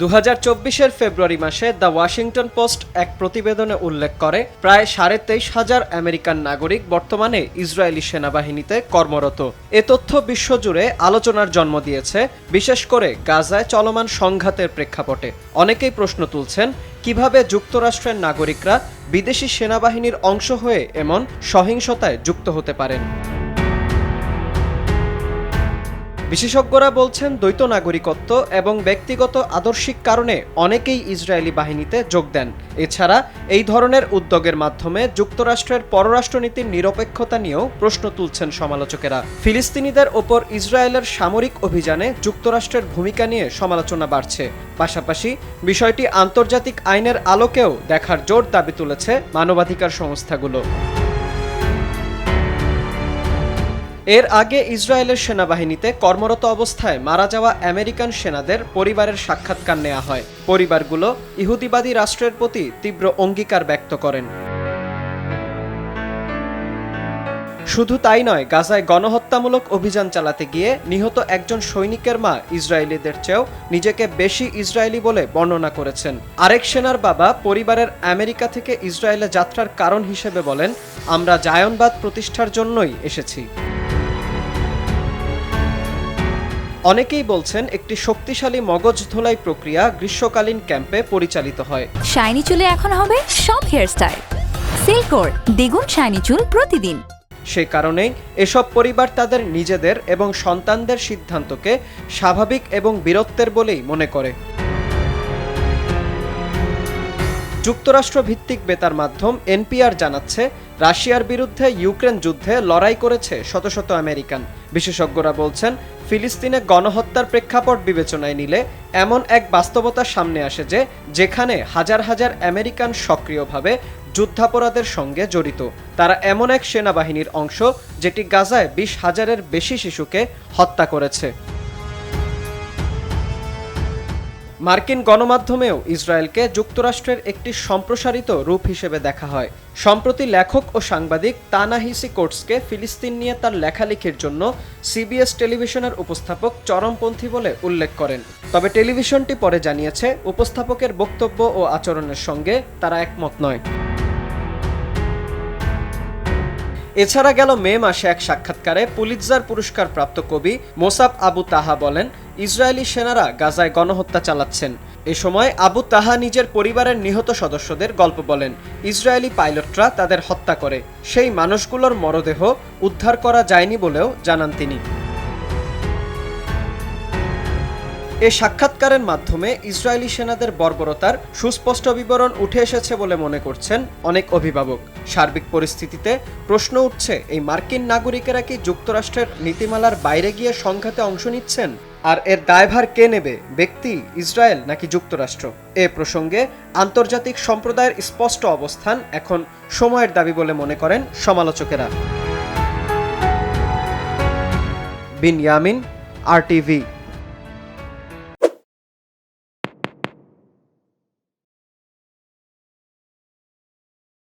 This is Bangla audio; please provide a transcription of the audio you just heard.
দু এর ফেব্রুয়ারি মাসে দ্য ওয়াশিংটন পোস্ট এক প্রতিবেদনে উল্লেখ করে, প্রায় সাড়ে তেইশ হাজার আমেরিকান নাগরিক বর্তমানে ইসরায়েলি সেনাবাহিনীতে কর্মরত। এ তথ্য বিশ্বজুড়ে আলোচনার জন্ম দিয়েছে, বিশেষ করে গাজায় চলমান সংঘাতের প্রেক্ষাপটে। অনেকেই প্রশ্ন তুলছেন, কীভাবে যুক্তরাষ্ট্রের নাগরিকরা বিদেশি সেনাবাহিনীর অংশ হয়ে এমন সহিংসতায় যুক্ত হতে পারেন? বিশেষজ্ঞরা বলছেন দ্বৈত নাগরিকত্ব এবং ব্যক্তিগত আদর্শিক কারণে অনেকেই ইসরায়েলি বাহিনীতে যোগ দেন। এছাড়া এই ধরনের উদ্যোগের মাধ্যমে যুক্তরাষ্ট্রের পররাষ্ট্রনীতির নিরপেক্ষতা নিয়েও প্রশ্ন তুলছেন সমালোচকেরা। ফিলিস্তিনিদের ওপর ইসরায়েলের সামরিক অভিযানে যুক্তরাষ্ট্রের ভূমিকা নিয়ে সমালোচনা বাড়ছে। পাশাপাশি বিষয়টি আন্তর্জাতিক আইনের আলোকেও দেখার জোর দাবি তুলেছে মানবাধিকার সংস্থাগুলো। এর আগে ইসরায়েলের সেনাবাহিনীতে কর্মরত অবস্থায় মারা যাওয়া আমেরিকান সেনাদের পরিবারের সাক্ষাৎকার নেওয়া হয়। পরিবারগুলো ইহুদিবাদী রাষ্ট্রের প্রতি তীব্র অঙ্গীকার ব্যক্ত করেন। শুধু তাই নয়, গাজায় গণহত্যামূলক অভিযান চালাতে গিয়ে নিহত একজন সৈনিকের মা ইসরায়েলিদের চেয়েও নিজেকে বেশি ইসরায়েলি বলে বর্ণনা করেছেন। আরেক সেনার বাবা পরিবারের আমেরিকা থেকে ইসরায়েলে যাত্রার কারণ হিসেবে বলেন, আমরা জায়নবাদ প্রতিষ্ঠার জন্যই এসেছি। অনেকেই বলছেন একটি শক্তিশালী মগজ ধোলাই প্রক্রিয়া গ্রীষ্মকালীন ক্যাম্পে পরিচালিত হয়। শাইনি চুলে এখন হবে সব হেয়ারস্টাইল সিল্কোর দ্বিগুণ শাইনি চুল প্রতিদিন। সে কারণেই এসব পরিবার তাদের নিজেদের এবং সন্তানদের সিদ্ধান্তকে স্বাভাবিক এবং বীরত্বের বলেই মনে করে। যুক্তরাষ্ট্র ভিত্তিক বেতার মাধ্যম এনপিআর জানাচ্ছে রাশিয়ার বিরুদ্ধে ইউক্রেন যুদ্ধে লড়াই করেছে শত শত আমেরিকান। বিশেষজ্ঞরা বলছেন, ফিলিস্তিনে গণহত্যার প্রেক্ষাপট বিবেচনায় নিলে এমন এক বাস্তবতা সামনে আসে যে, যেখানে হাজার হাজার আমেরিকান সক্রিয়ভাবে যুদ্ধাপরাধের সঙ্গে জড়িত। তারা এমন এক সেনাবাহিনীর অংশ, যেটি গাজায় বিশ হাজারের বেশি শিশুকে হত্যা করেছে। মার্কিন গণমাধ্যমেও ইসরায়েলকে যুক্তরাষ্ট্রের একটি সম্প্রসারিত রূপ হিসেবে দেখা হয়। সম্প্রতি লেখক ও সাংবাদিক তানাহিসি কোর্টসকে ফিলিস্তিন নিয়ে তার লেখালেখির জন্য সিবিএস টেলিভিশনের উপস্থাপক চরমপন্থী বলে উল্লেখ করেন। তবে টেলিভিশনটি পরে জানিয়েছে, উপস্থাপকের বক্তব্য ও আচরণের সঙ্গে তারা একমত নয়। এছাড়া গেল মে মাসে এক সাক্ষাৎকারে পুলিৎজার পুরস্কার প্রাপ্ত কবি মোসাব আবু তাহা বলেন, ইসরায়েলি সেনারা গাজায় গণহত্যা চালাচ্ছেন। এ সময় আবু তাহা নিজের পরিবারের নিহত সদস্যদের গল্প বলেন, ইসরায়েলি পাইলটরা তাদের হত্যা করে। সেই মানুষগুলোর মরদেহ উদ্ধার করা যায়নি বলেও জানান তিনি। এ সাক্ষাৎকারের মাধ্যমে ইসরায়েলি সেনাদের বর্বরতার সুস্পষ্ট বিবরণ উঠে এসেছে বলে মনে করছেন অনেক অভিভাবক। সার্বিক পরিস্থিতিতে প্রশ্ন উঠছে, এই মার্কিন নাগরিকেরা কি যুক্তরাষ্ট্রের নীতিমালার বাইরে গিয়ে সংঘাতে অংশ নিচ্ছেন? আর এর দায়ভার কে নেবে, ব্যক্তি, ইসরায়েল নাকি যুক্তরাষ্ট্র? এ প্রসঙ্গে আন্তর্জাতিক সম্প্রদায়ের স্পষ্ট অবস্থান এখন সময়ের দাবি বলে মনে করেন সমালোচকেরা। বিন ইয়ামিন আর টিভি